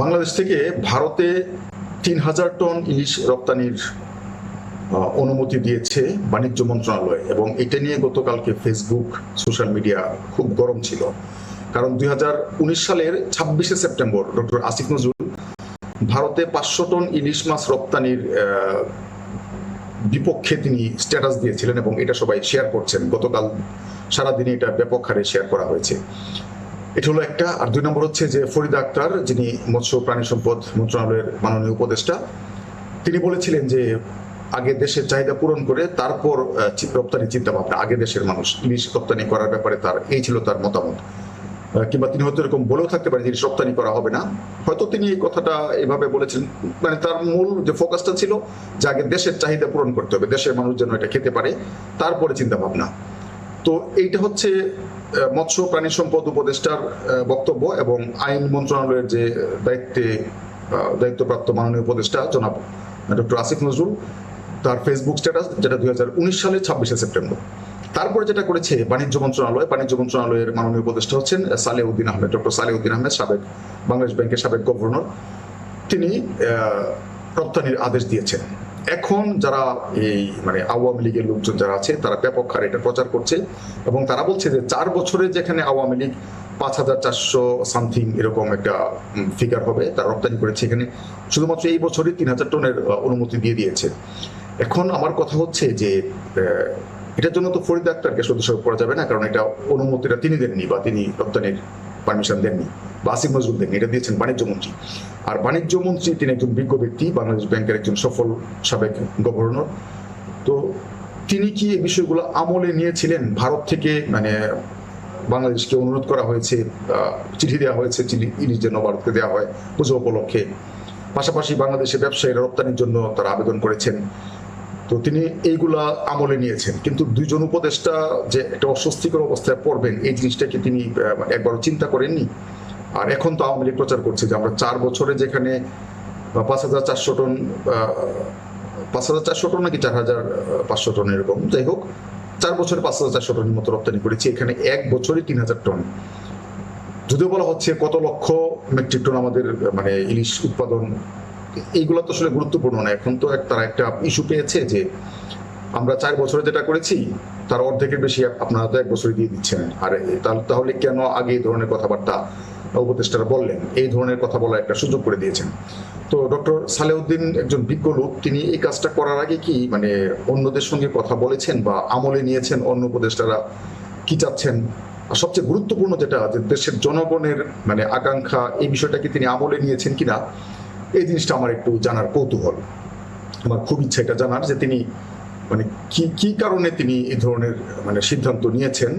বাংলাদেশ থেকে ভারতে তিন হাজার টন ইলিশ রপ্তানির অনুমতি দিয়েছে বাণিজ্য মন্ত্রণালয় এবং এটা নিয়ে গতকালকে ফেসবুক সোশ্যাল মিডিয়া খুব গরম ছিল। কারণ দুই হাজার উনিশ সালের ছাব্বিশে সেপ্টেম্বর, ডক্টর আসিফ নজরুল ভারতে পাঁচশো টন ইলিশ মাছ রপ্তানির বিপক্ষে তিনি স্ট্যাটাস দিয়েছিলেন এবং এটা সবাই শেয়ার করছেন। গতকাল সারাদিনে এটা ব্যাপক হারে শেয়ার করা হয়েছে। এটা হলো একটা, আর দুই নম্বর হচ্ছে যে ফরিদা আক্তার, যিনি মৎস্য প্রাণী সম্পদ মন্ত্রণালয়ের মাননীয় উপদেষ্টা, তিনি বলেছিলেন যে আগে দেশের চাহিদা পূরণ করে তারপর রপ্তানি চিন্তা ভাবনা আগে দেশের মানুষ ইলিশ রপ্তানি করার ব্যাপারে তার, এই ছিল তার মতামত। কিংবা তিনি হয়তো এরকম বলেও থাকতে পারেন ইলিশ রপ্তানি করা হবে না। হয়তো তিনি এই কথাটা এভাবে বলেছেন মানে তার মূল যে ফোকাসটা ছিল যে আগে দেশের চাহিদা পূরণ করতে হবে, দেশের মানুষ যেন এটা খেতে পারে, তারপরে চিন্তা ভাবনা তো এইটা হচ্ছে মৎস্য প্রাণী সম্পদ উপদেষ্টার বক্তব্য এবং আইন মন্ত্রণালয়ের যে দায়িত্বে দায়িত্বপ্রাপ্ত মাননীয় উপদেষ্টা জনাব ডক্টর আসিফ নজরুল, তার ফেসবুক স্ট্যাটাস যেটা দুই হাজার উনিশ সালের ছাব্বিশে সেপ্টেম্বর। তারপরে যেটা করেছে বাণিজ্য মন্ত্রণালয়, বাণিজ্য মন্ত্রণালয়ের মাননীয় উপদেষ্টা হচ্ছেন সালেউদ্দিন আহমেদ, ডক্টর সালেউদ্দিন আহমেদ, সাবেক বাংলাদেশ ব্যাংকের সাবেক গভর্নর। তিনি রপ্তানির আদেশ দিয়েছেন। এখন যারা এই মানে আওয়ামী লীগের লোকজন যারা আছে, তারা ব্যাপক হারে এটা প্রচার করছে এবং তারা বলছে যে চার বছরে যেখানে আওয়ামী লীগ পাঁচ হাজার চারশো সামথিং এরকম একটা ফিগার হবে, তারা রপ্তানি করেছে এখানে, শুধুমাত্র এই বছরই তিন হাজার টনের অনুমতি দিয়ে দিয়েছে। এখন আমার কথা হচ্ছে যে এটার জন্য তো ফরিদ আক্তারকে সদস্য করা যাবে না, কারণ এটা অনুমতিটা তিনি দেননি বা তিনি রপ্তানির পারমিশন দেননি। বা আসিফ নজরুল দেননি। এটা দিয়েছেন বাণিজ্য মন্ত্রী। আর বাণিজ্য মন্ত্রী তিনি একজন বিজ্ঞ ব্যক্তি, বাংলাদেশ ব্যাংকের একজন সফল সাবেক গভর্নর। তো তিনি কি এই বিষয়গুলো আমলে নিয়েছিলেন? ভারত থেকে মানে বাংলাদেশকে অনুরোধ করা হয়েছে চিঠি দেওয়া হয়েছে, চিঠি ইলিশ যেন ভারতকে দেওয়া হয় পুজো উপলক্ষে। পাশাপাশি বাংলাদেশে ব্যবসায়ীরা রপ্তানির জন্য তারা আবেদন করেছেন। তো তিনি এইগুলা আমলে নিয়েছেন। কিন্তু দুইজন উপদেষ্টা যে একটা অস্বস্তিকর অবস্থায় পড়বেন, এই জিনিসটাকে তিনি একবারও চিন্তা করেননি। আর এখন তো আওয়ামী লীগ প্রচার করছে যে আমরা চার বছরে যেখানে পাঁচ হাজার চারশো টন পাঁচ হাজার চারশো টন নাকি চার হাজার পাঁচশো টন এরকম, যাই হোক, চার বছরে পাঁচ হাজার চারশো টনের মতো রপ্তানি করেছি, এখানে এক বছরে তিন হাজার টন। যদিও বলা হচ্ছে কত লক্ষ মেট্রিক টন আমাদের মানে ইলিশ উৎপাদন এইগুলো তো আসলে গুরুত্বপূর্ণ না। এখন তো তারা একটা ইস্যু পেয়েছে যে আমরা চার বছরে যেটা করেছি, তার অর্ধেকের বেশি আপনারা তো এক বছরে দিয়ে দিচ্ছেন। আর তাহলে কেন আগে এই ধরনের কথাবার্তা উপদেষ্টারা বললেন? এই ধরনের কথা বলার একটা সুযোগ করে দিয়েছেন। তো ডক্টর সালেউদ্দিন একজন বিজ্ঞ লোক, তিনি এই কাজটা করার আগে কি মানে অন্যদের সঙ্গে কথা বলেছেন বা আমলে নিয়েছেন অন্য উপদেষ্টারা? কি চাচ্ছেন? আর সবচেয়ে গুরুত্বপূর্ণ যেটা যে দেশের জনগণের মানে আকাঙ্ক্ষা, এই বিষয়টা কি তিনি আমলে নিয়েছেন কিনা? এই জিনিসটা আমার একটু জানার কৌতূহল। আমার খুব ইচ্ছে এটা জানার যে তিনি মানে কি কি কারণে তিনি এই ধরনের মানে সিদ্ধান্ত নিয়েছেন?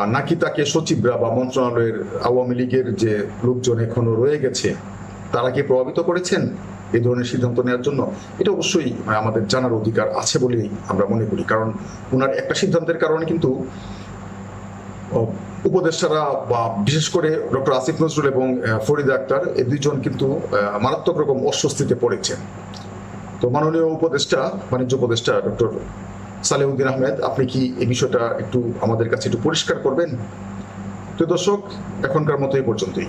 আর নাকি তাকে সচিবরা বা মন্ত্রণালয়ের আওয়ামী লীগের যে লোকজন এখনও রয়ে গেছে, তারা কি প্রভাবিত করেছেন এই ধরনের সিদ্ধান্ত নেওয়ার জন্য? এটা অবশ্যই মানে আমাদের জানার অধিকার আছে বলেই আমরা মনে করি। কারণ ওনার একটা সিদ্ধান্তের কারণে কিন্তু উপদেষ্টারা বা বিশেষ করে ডক্টর আসিফ নজরুল এবং ফরিদ আক্তার এই দুইজন কিন্তু মারাত্মক রকম অস্বস্তিতে পড়েছেন। তো মাননীয় উপদেষ্টা, বাণিজ্য উপদেষ্টা ডক্টর সালেউদ্দিন আহমেদ, আপনি কি এই বিষয়টা একটু আমাদের কাছে একটু পরিষ্কার করবেন? তো দর্শক, এখনকার মতো এই পর্যন্তই।